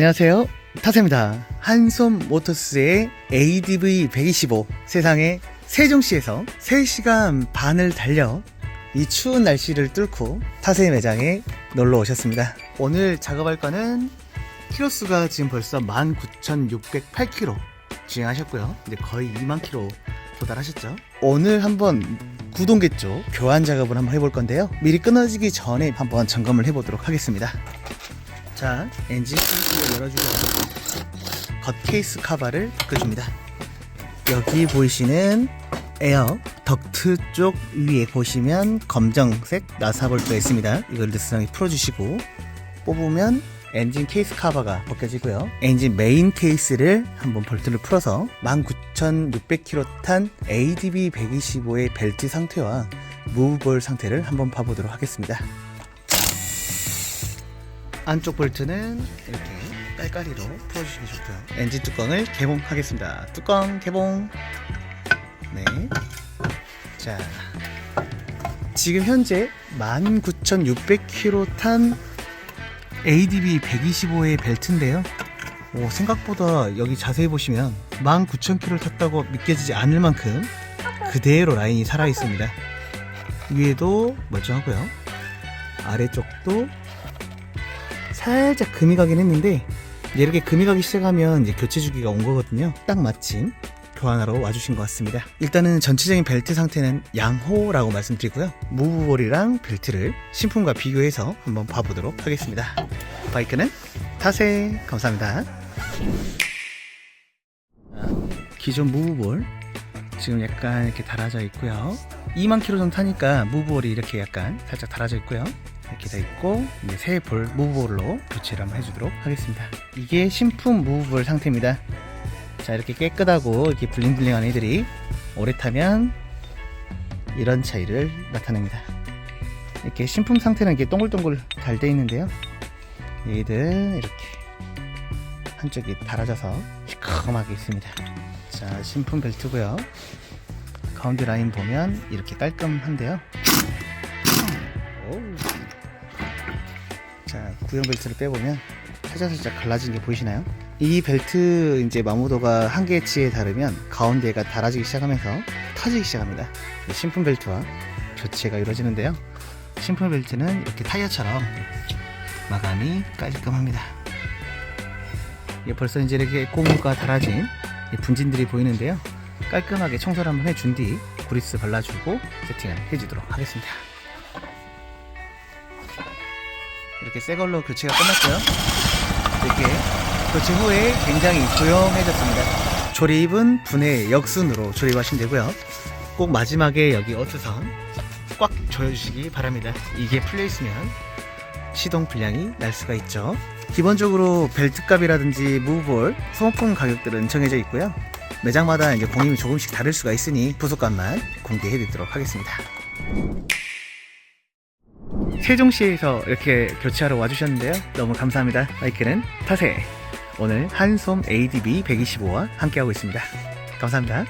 안녕하세요. 타세입니다. 한솜 모터스의 ADV 125 세상에 세종시에서 3시간 반을 달려 이 추운 날씨를 뚫고 타세 매장에 놀러 오셨습니다. 오늘 작업할 거는 키로수가 지금 벌써 19,608km 주행하셨고요. 이제 거의 2만 km 도달하셨죠. 오늘 한번 구동계 쪽 교환 작업을 한번 해볼 건데요. 미리 끊어지기 전에 한번 점검을 해보도록 하겠습니다. 자, 엔진 케이스를 열어주고 겉 케이스 카바를 바꿔줍니다. 여기 보이시는 에어 덕트 쪽 위에 보시면 검정색 나사볼트가 있습니다. 이걸 느슨하게 풀어주시고 뽑으면 엔진 케이스 카바가 벗겨지고요. 엔진 메인 케이스를 한번 볼트를 풀어서 19,600km 탄 ADB 125의 벨트 상태와 무브볼 상태를 한번 봐보도록 하겠습니다. 안쪽 볼트는 이렇게 깔깔이로 풀어주시면 좋고요. 엔진 뚜껑을 개봉하겠습니다. 뚜껑 개봉. 네. 자. 지금 현재 19,600km 탄 ADB 125의 벨트인데요. 오, 생각보다 여기 자세히 보시면 19,000km 탔다고 믿겨지지 않을 만큼 그대로 라인이 살아 있습니다. 위에도 멀쩡하고요. 아래쪽도 살짝 금이 가긴 했는데 이렇게 금이 가기 시작하면 이제 교체 주기가 온 거거든요. 딱 마침 교환하러 와주신 것 같습니다. 일단은 전체적인 벨트 상태는 양호라고 말씀드리고요. 무브볼이랑 벨트를 신품과 비교해서 한번 봐보도록 하겠습니다. 바이크는 타세 감사합니다. 자, 기존 무브볼 지금 약간 이렇게 달아져 있고요. 2만 킬로 정도 타니까 무브볼이 이렇게 약간 살짝 달아져 있고요. 이렇게 돼 있고 새 볼 무브볼로 교체를 한번 해주도록 하겠습니다. 이게 신품 무브볼 상태입니다. 자 이렇게 깨끗하고 이렇게 블링블링한 애들이 오래 타면 이런 차이를 나타냅니다. 이렇게 신품 상태는 이렇게 동글동글 잘 돼 있는데요. 얘들 이렇게 한쪽이 달아져서 시커멓게 있습니다. 자 신품 벨트고요. 가운데 라인 보면 이렇게 깔끔한데요. 오우. 자 구형 벨트를 빼보면 살짝 살짝 갈라진 게 보이시나요? 이 벨트 이제 마모도가 한계치에 다르면 가운데가 달아지기 시작하면서 터지기 시작합니다. 이 신품 벨트와 교체가 이루어지는데요. 신품 벨트는 이렇게 타이어처럼 마감이 깔끔합니다. 이게 벌써 이제 이렇게 고무가 달아진 이 분진들이 보이는데요. 깔끔하게 청소를 한번 해준 뒤 그리스 발라주고 세팅을 해주도록 하겠습니다. 이렇게 새 걸로 교체가 끝났고요. 이렇게 교체 후에 굉장히 조용해졌습니다. 조립은 분해 역순으로 조립하시면 되고요. 꼭 마지막에 여기 어트선 꽉 조여주시기 바랍니다. 이게 풀려있으면 시동 불량이 날 수가 있죠. 기본적으로 벨트 값이라든지 무브볼, 소모품 가격들은 정해져 있고요. 매장마다 이제 공임이 조금씩 다를 수가 있으니 부속값만 공개해 드리도록 하겠습니다. 세종시에서 이렇게 교체하러 와주셨는데요. 너무 감사합니다. 바이크는 타세. 오늘 한솜 ADB 125와 함께하고 있습니다. 감사합니다.